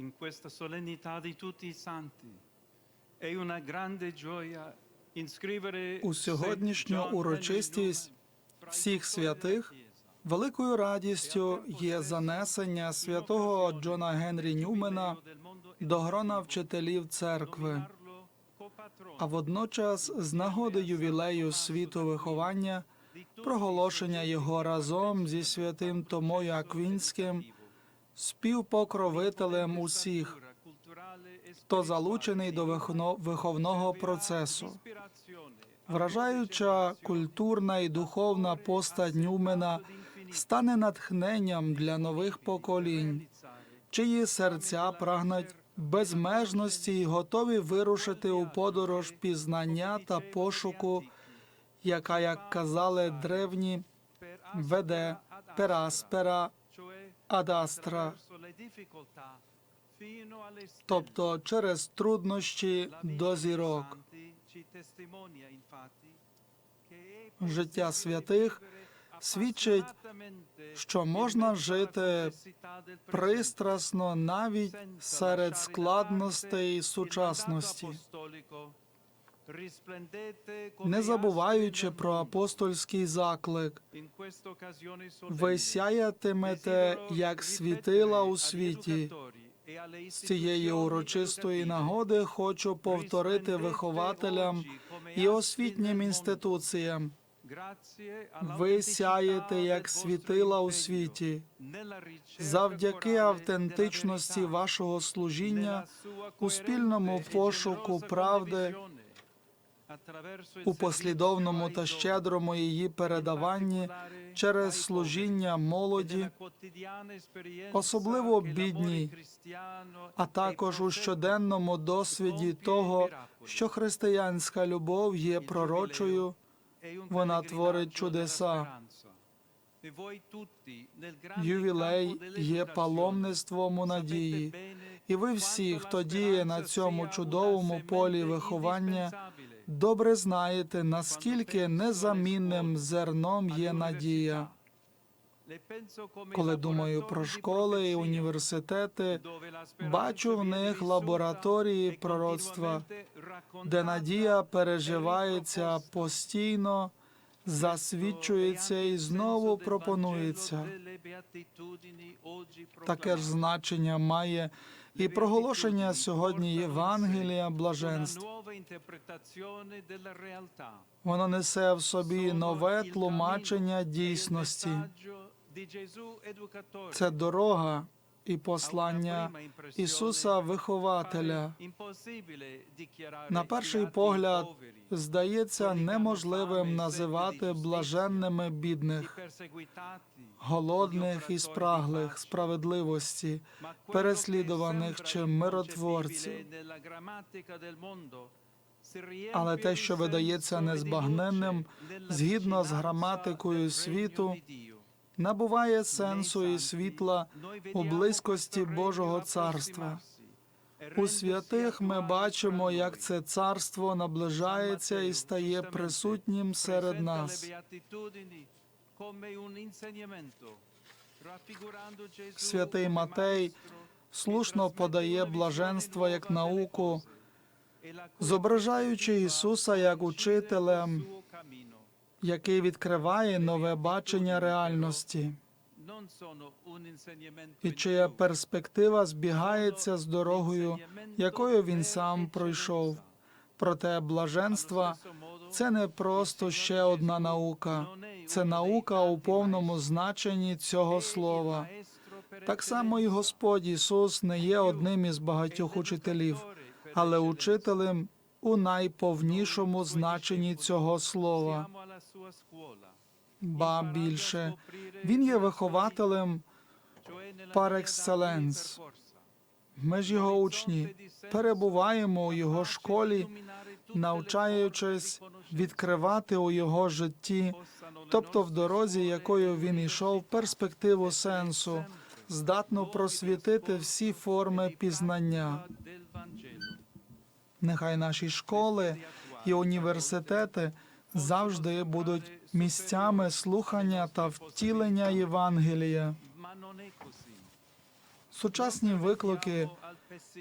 in questa solennità di tutti i santi. È una grande gioia inscrivere У сьогоднішню урочистість всіх святих великою радістю є занесення святого Джона Генрі Ньюмена до грона вчителів церкви. А водночас, з нагоди ювілею світу виховання, проголошення його разом зі святим Томою Аквінським, співпокровителем усіх, хто залучений до виховного процесу. Вражаюча культурна і духовна постать Ньюмена стане натхненням для нових поколінь, чиї серця прагнуть безмежності і готові вирушити у подорож пізнання та пошуку, яка, як казали древні, веде пераспера адастра, тобто через труднощі до зірок. Життя святих свідчить, що можна жити пристрасно навіть серед складностей сучасності, не забуваючи про апостольський заклик. Ви сяятимете, як світила у світі. З цієї урочистої нагоди хочу повторити вихователям і освітнім інституціям. Ви сяєте, як світила у світі. Завдяки автентичності вашого служіння у спільному пошуку правди, у послідовному та щедрому її передаванні через служіння молоді, особливо бідній, а також у щоденному досвіді того, що християнська любов є пророчою, вона творить чудеса. Ювілей є паломництвом у надії, і ви всі, хто діє на цьому чудовому полі виховання, добре знаєте, наскільки незамінним зерном є надія. Коли думаю про школи і університети, бачу в них лабораторії пророцтва, де надія переживається постійно, засвідчується і знову пропонується. Таке ж значення має і проголошення сьогодні Євангелія блаженств. Воно несе в собі нове тлумачення дійсності. Це дорога і послання Ісуса Вихователя. На перший погляд здається неможливим називати блаженними бідних, голодних і спраглих справедливості, переслідуваних чи миротворців. Але те, що видається незбагненним, згідно з граматикою світу, набуває сенсу і світла у близькості Божого царства. У святих ми бачимо, як це царство наближається і стає присутнім серед нас. Святий Матей слушно подає блаженство як науку, зображаючи Ісуса як учителем, який відкриває нове бачення реальності, і чия перспектива збігається з дорогою, якою він сам пройшов. Проте блаженство це не просто ще одна наука, це наука у повному значенні цього слова. Так само і Господь Ісус не є одним із багатьох учителів, але учителем у найповнішому значенні цього слова. Ба більше він є вихователем par excellence. Ми ж його учні перебуваємо у його школі, навчаючись відкривати у його житті, тобто в дорозі, якою він йшов, перспективу сенсу, здатну просвітити всі форми пізнання. Нехай наші школи і університети завжди будуть місцями слухання та втілення Євангелія. Сучасні виклики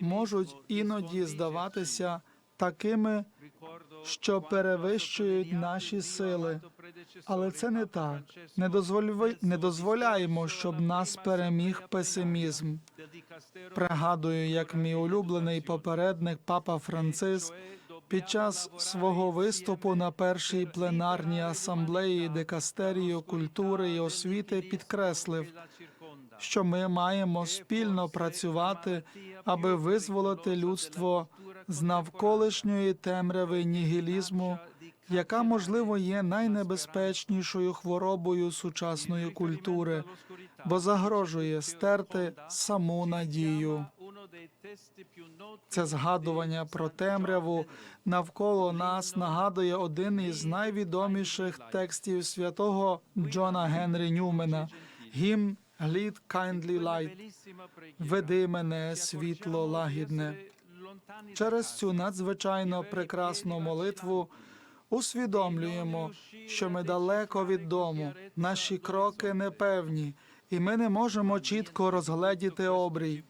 можуть іноді здаватися такими, що перевищують наші сили. Але це не так. Не, дозволь... не дозволяємо, щоб нас переміг песимізм. Пригадую, як мій улюблений попередник Папа Франциск під час свого виступу на першій пленарній асамблеї Декастерію культури і освіти підкреслив, що ми маємо спільно працювати, аби визволити людство з навколишньої темряви нігілізму, яка можливо є найнебезпечнішою хворобою сучасної культури, бо загрожує стерти саму надію. Це згадування про темряву навколо нас нагадує один із найвідоміших текстів святого Джона Генрі Ньюмена гімн «Глід Kindly Light» «Веди мене, світло лагідне». Через цю надзвичайно прекрасну молитву усвідомлюємо, що ми далеко від дому, наші кроки непевні, і ми не можемо чітко розгледіти обрій.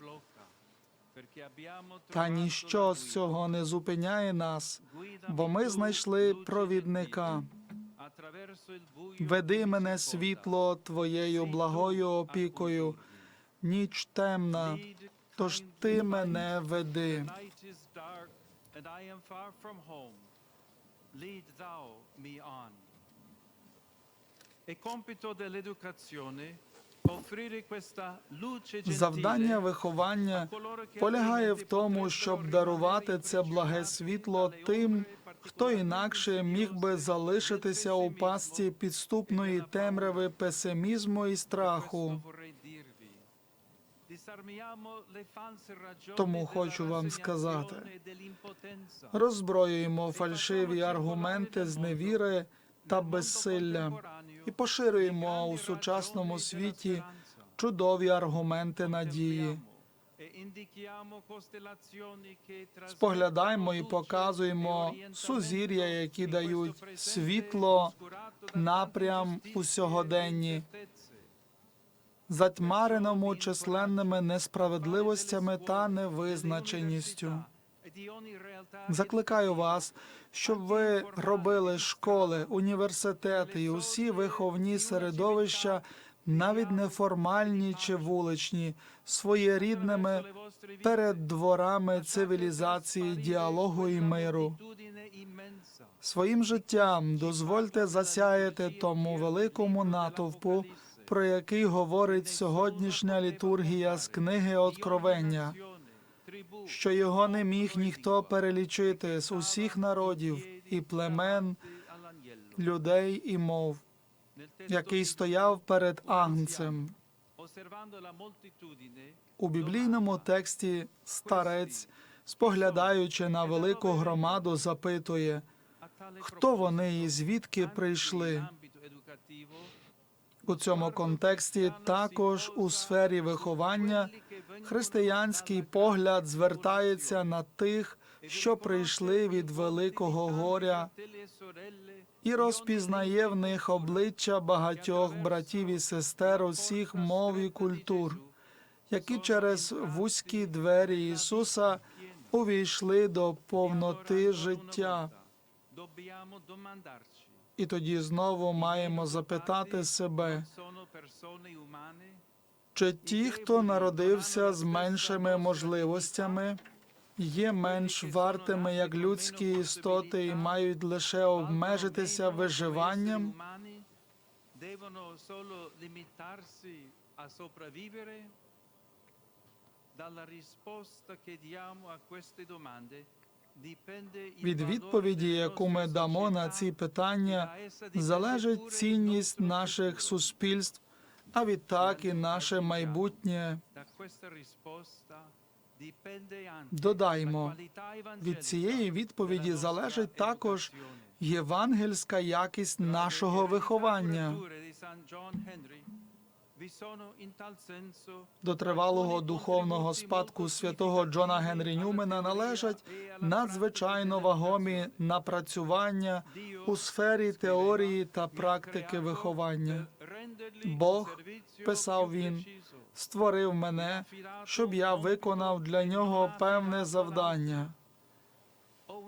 Та ніщо з цього не зупиняє нас, бо ми знайшли провідника. Веди мене світло твоєю благою опікою, ніч темна, тож ти мене веди. Завдання виховання полягає в тому, щоб дарувати це благе світло тим, хто інакше міг би залишитися у пастці підступної темряви песимізму і страху. Тому хочу вам сказати, Роззброюємо фальшиві аргументи зневіри та безсилля. І поширюємо у сучасному світі чудові аргументи надії. Споглядаймо і показуємо сузір'я, які дають світло, напрям у сьогоденні, затьмареному численними несправедливостями та невизначеністю. Закликаю вас, щоб ви робили школи, університети і усі виховні середовища, навіть неформальні чи вуличні, своєрідними перед дворами цивілізації, діалогу і миру. Своїм життям дозвольте засяяти тому великому натовпу, про який говорить сьогоднішня літургія з книги Откровення, що його не міг ніхто перелічити з усіх народів і племен, людей і мов, який стояв перед агнцем. У біблійному тексті старець, споглядаючи на велику громаду, запитує, хто вони і звідки прийшли. У цьому контексті також у сфері виховання християнський погляд звертається на тих, що прийшли від великого горя, і розпізнає в них обличчя багатьох братів і сестер усіх мов і культур, які через вузькі двері Ісуса увійшли до повноти життя. І тоді знову маємо запитати себе, чи ті, хто народився з меншими можливостями, є менш вартими як людські істоти і мають лише обмежитися виживанням? Від відповіді, яку ми дамо на ці питання, залежить цінність наших суспільств, а відтак і наше майбутнє. Додаймо, від цієї відповіді залежить також євангельська якість нашого виховання. До тривалого духовного спадку святого Джона Генрі Ньюмена належать надзвичайно вагомі напрацювання у сфері теорії та практики виховання. Бог, писав він, створив мене, щоб я виконав для нього певне завдання.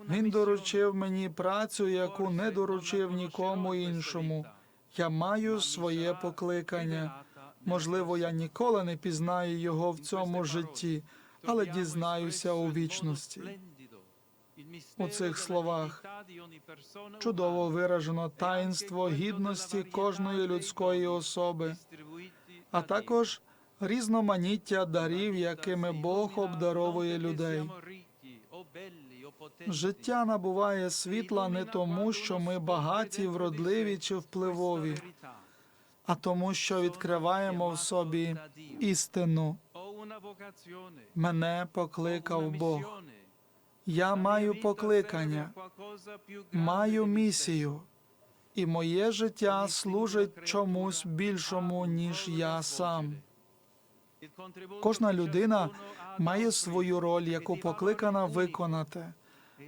Він доручив мені працю, яку не доручив нікому іншому. Я маю своє покликання. Можливо, я ніколи не пізнаю його в цьому житті, але дізнаюся у вічності. У цих словах чудово виражено таїнство гідності кожної людської особи, а також різноманіття дарів, якими Бог обдаровує людей. Життя набуває світла не тому, що ми багаті, вродливі чи впливові, а тому, що відкриваємо в собі істину. Мене покликав Бог. Я маю покликання, маю місію, і моє життя служить чомусь більшому, ніж я сам. Кожна людина має свою роль, яку покликана виконати.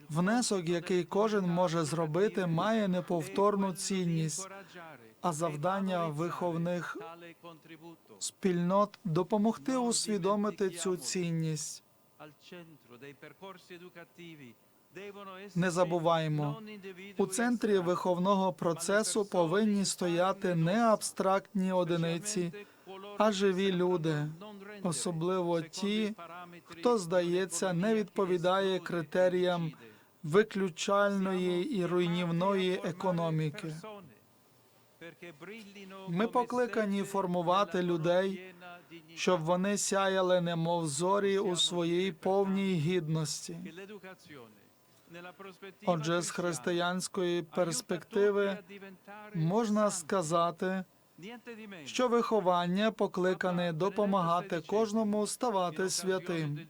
Внесок, який кожен може зробити, має неповторну цінність, а завдання виховних спільнот допомогти усвідомити цю цінність. Не забуваємо, у центрі виховного процесу повинні стояти не абстрактні одиниці, а живі люди, особливо ті, хто, здається, не відповідає критеріям виключальної і руйнівної економіки. Ми покликані формувати людей, щоб вони сяяли немов зорі у своїй повній гідності. Отже, з християнської перспективи можна сказати, що виховання покликане допомагати кожному ставати святим,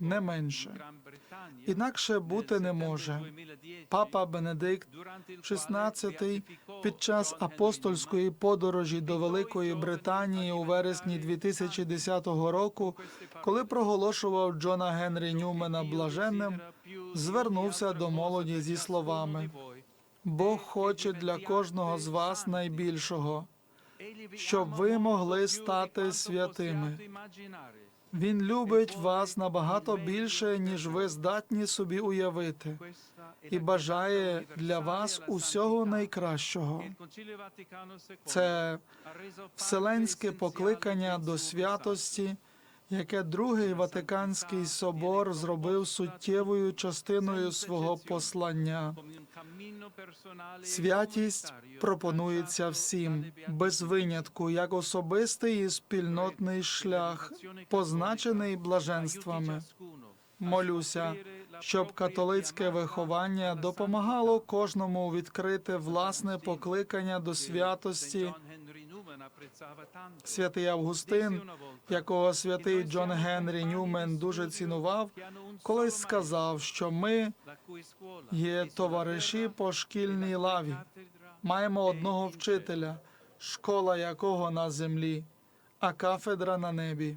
не менше. Інакше бути не може. Папа Бенедикт XVI під час апостольської подорожі до Великої Британії у вересні 2010 року, коли проголошував Джона Генрі Ньюмена блаженним, звернувся до молоді зі словами: Бог хоче для кожного з вас найбільшого, щоб ви могли стати святими. Він любить вас набагато більше, ніж ви здатні собі уявити, і бажає для вас усього найкращого. Це вселенське покликання до святості, яке Другий Ватиканський собор зробив суттєвою частиною свого послання. Святість пропонується всім без винятку, як особистий і спільнотний шлях, позначений блаженствами. Молюся, щоб католицьке виховання допомагало кожному відкрити власне покликання до святості. Святий Августин, якого святий Джон Генрі Ньюмен дуже цінував, колись сказав, що ми є товариші по шкільній лаві. Маємо одного вчителя, школа якого на землі, а кафедра на небі.